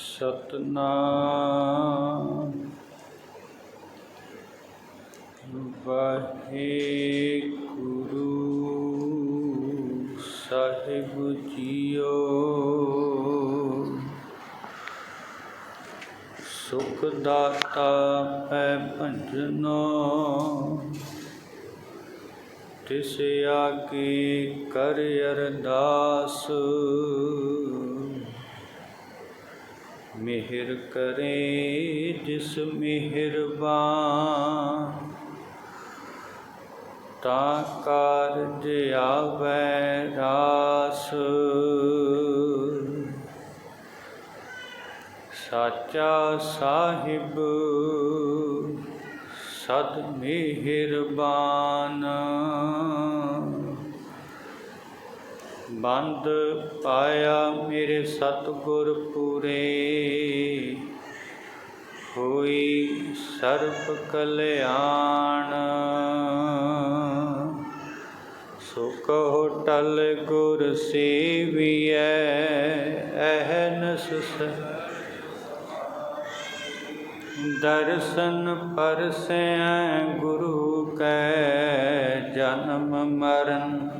ਸਤਨਾਮ। ਵਾਹਿਗੁਰੂ ਸਾਹਿਬ JIO. ਸੁਖ ਦਾਤਾ ਹੈ ਭੰਜਨੋ। ਤਿਸ ਆਗੇ ਕਰ ਅਰਦਾਸ। ਮਿਹਰ ਕਰੇ ਜਿਸ ਮਿਹਰਬਾਨ। ਤਾ ਕਾਰਜ ਆਵੈ ਰਾਸ। ਸਾਚਾ ਸਾਹਿਬ ਸਦ ਮਿਹਰਬਾਨ। ਬੰਦ ਪਾਇਆ ਮੇਰੇ ਸਤਿਗੁਰ ਪੂਰੇ। ਹੋਈ ਸਰਬ ਕਲਿਆਣ। ਸੁਖ ਹੋਟਲ ਗੁਰ ਸੇਵੀਐ ਅਹਨਸ ਦਰਸ਼ਨ ਪਰਸੈ ਗੁਰੂ ਕੈ, ਜਨਮ ਮਰਨ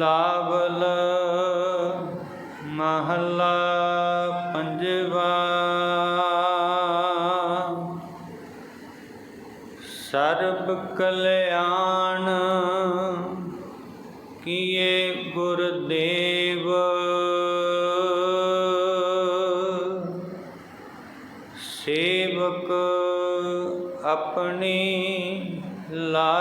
ਬਿਲਾਵਲ ਮਹੱਲਾ ਪੰਜਵਾ। ਸਰਬ ਕਲਿਆਣ ਕੀਏ ਗੁਰਦੇਵ। ਸੇਵਕ ਆਪਣੀ ਲਾ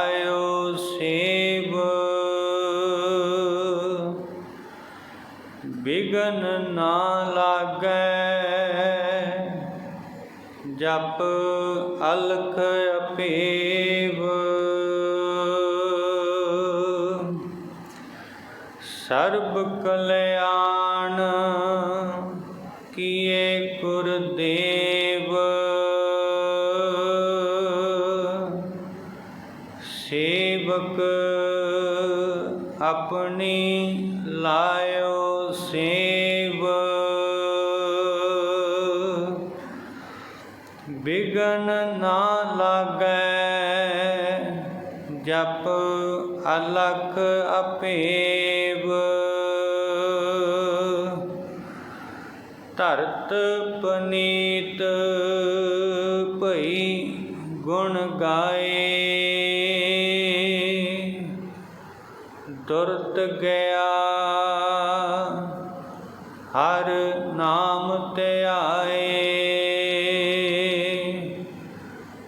ਬਿਗਨ ਨਾ ਲਾਗੈ। ਜਪ ਅਲਖ ਅਪੇਵ। ਸਰਬ ਕਲਿਆਣ ਕੀਏ ਗੁਰਦੇਵ। ਸੇਵਕ ਆਪਣੀ ਲਾਇਓ ਸੇ ਜਪ ਅਲਖ ਅਪੇਵ। ਧਰਤ ਪਨੀਤ ਭਈ ਗੁਣ ਗਾਏ। ਦੁਰਤ ਗਿਆ ਹਰ ਨਾਮ ਧਿਆਏ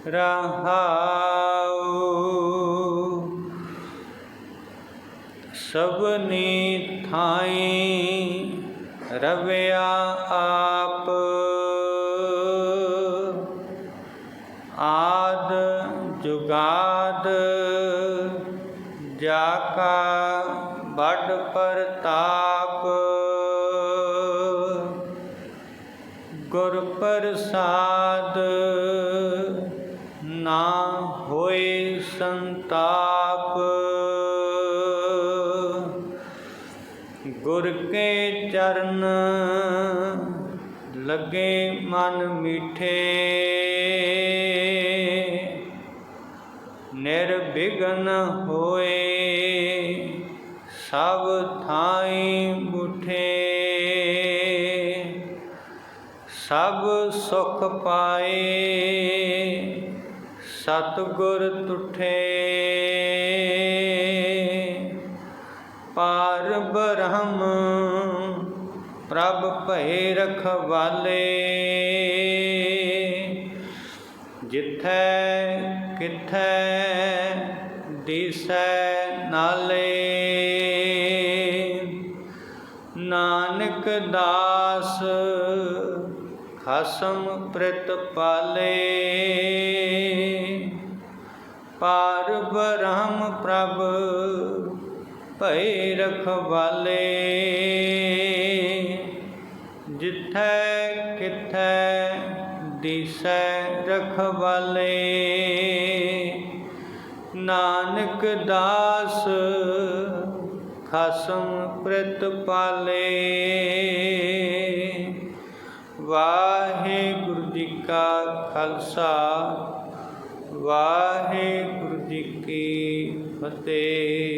ਰਹਾਉ ਸਭਨੀ ਥਾਈ ਰਵਿਆ ਆਪ। ਆਦ ਜੁਗਾਦ ਜਾ ਕਾ ਬੜ ਪ੍ਰਤਾਪ। ਗੁਰ ਪ੍ਰਸਾਦ ਨਾ ਚਰਨ ਲੱਗੇ ਮਨ ਮਿਠੇ। ਨਿਰਵਿਘਨ ਹੋਏ ਸਭ ਥਾਈ ਮੁਠੇ ਸਭ ਸੁਖ ਪਾਏ ਸਤਿਗੁਰ ਤੁਠੇ। ਪਾਰ ਬ੍ਰਹਮ ਪ੍ਰਭ ਭਏ ਰਖਵਾਲੇ। ਜਿਥੈ ਕਿਥੈ ਦਿਸੈ ਨਾਲੇ। ਨਾਨਕ ਦਾਸ ਖਸਮ ਪ੍ਰਿਤ ਪਾਲੇ। ਪਾਰ ਬ੍ਰਹਮ ਪ੍ਰਭ ਭੈ ਰਖਵਾਲੇ। ਦਿਸੈ ਰਖਵਾਲੇ। ਨਾਨਕ ਦਾਸ ਖਸਮ ਪ੍ਰਤ ਪਾਲੇ। ਵਾਹਿਗੁਰੂ ਜੀ ਕਾ ਖਾਲਸਾ, ਵਾਹਿਗੁਰੂ ਜੀ ਕੀ ਫਤਿਹ।